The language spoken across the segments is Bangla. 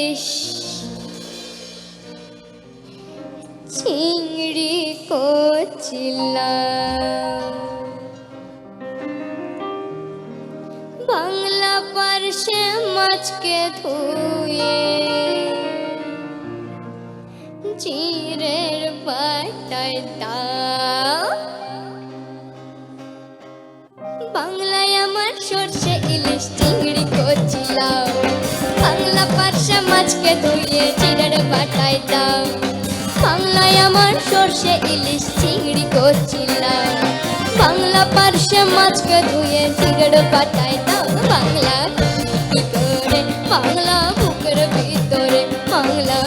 ইলিশ চিংড়ি কচিলা বাংলা পার্শ্বে মাছকে ধুয়ে চিরের পাতায় দাও। বাংলায় আমার সর্ষে ইলিশ, চিংড়ি কচিলাও চিংড়ি বাংলা পার্শ্বে মাছকে ধুয়ে চিরের পাতায় বাংলা। করে? বাংলা বুকের ভিতরে, বাংলা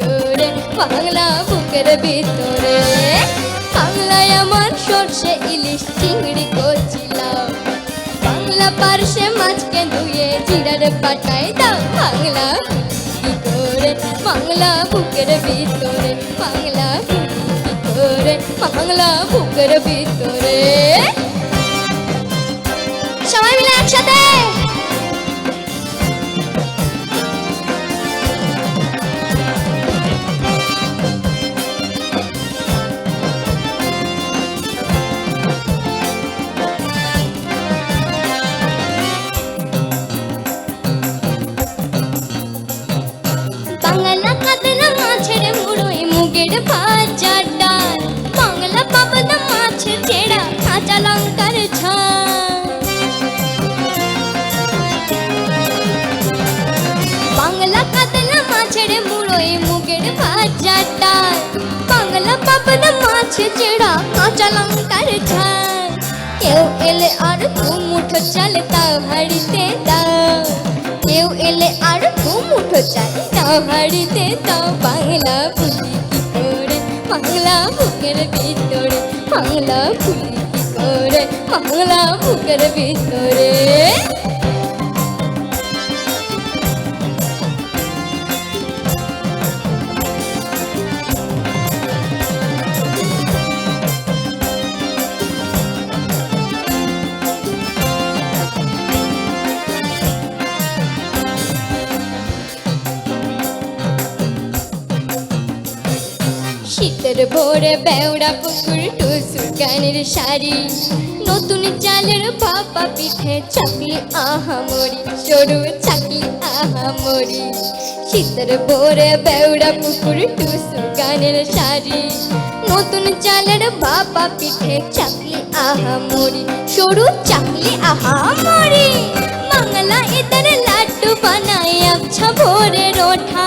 করে? বাংলা বুকের ভিতরে। বাংলায় আমার সর্ষে ইলিশ চিংড়ি কচিলাও বাংলা পার্শ্বে মাছকে ধুয়ে জিরার দাও বাংলা। কি বাংলা বুকের ভিতরে, বাংলা করে বাংলা বুকের ভিতরে। সবাই মিলে একসাথে। বাংলা কাতলা মাছের মুড়োই মুগের ভাজা কাতলা মাছের মুড়োই মুগের ভাজা ডাল বাংলা পাবদা মাছের চেড়া কাঁচা লঙ্কার ঝাল কেউ এলে আর দু মুঠো চাল তা হাড়িতে কেউ এলে আর দু মুঠো চাল তা হাড়িতে দাও কি বাংলা বুকের ভিতরে বাংলা ফুলি বুকের ভিতরে শীতের ভোরে বেওড়া পুকুর টুসু গানের শাড়ি। নতুন চালের ভাপা পিঠে চাকলি আহা মরি, সরু চাকলি আহা মরি। শীতের ভোরে বেওড়া পুকুর টুসু গানের শাড়ি। নতুন চালের ভাপা পিঠে চাকলি আহা মরি, সরু চাকলি আহা মরি। বাংলা এদের লাড্ডু বানাই আচ্ছা ভোরের ওঠা।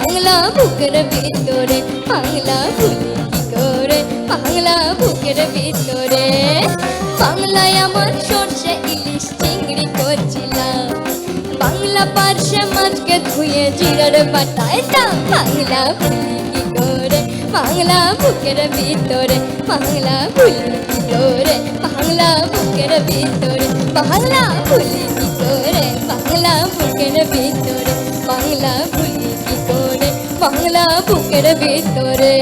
বাংলা বুকের ভিতরে, বাংলা ভুলি কি করে বাংলা বুকের ভিতরে। বাংলায় আমার সর্ষে ইলিশ চিংড়ি করছিলাম। বাংলা পার্শ্বে মাছকে ধুয়ে জিরার বাটায় বাংলা ভুলি কি করে, বাংলা বুকের ভিতরে, বাংলা ভুলি কি করে, বাংলা বুকের ভিতরে, বাংলা ভুলি কি করে, বাংলা বুকের ভিতরে, বাংলা ভুলি বাংলা বুকের ভিতরে।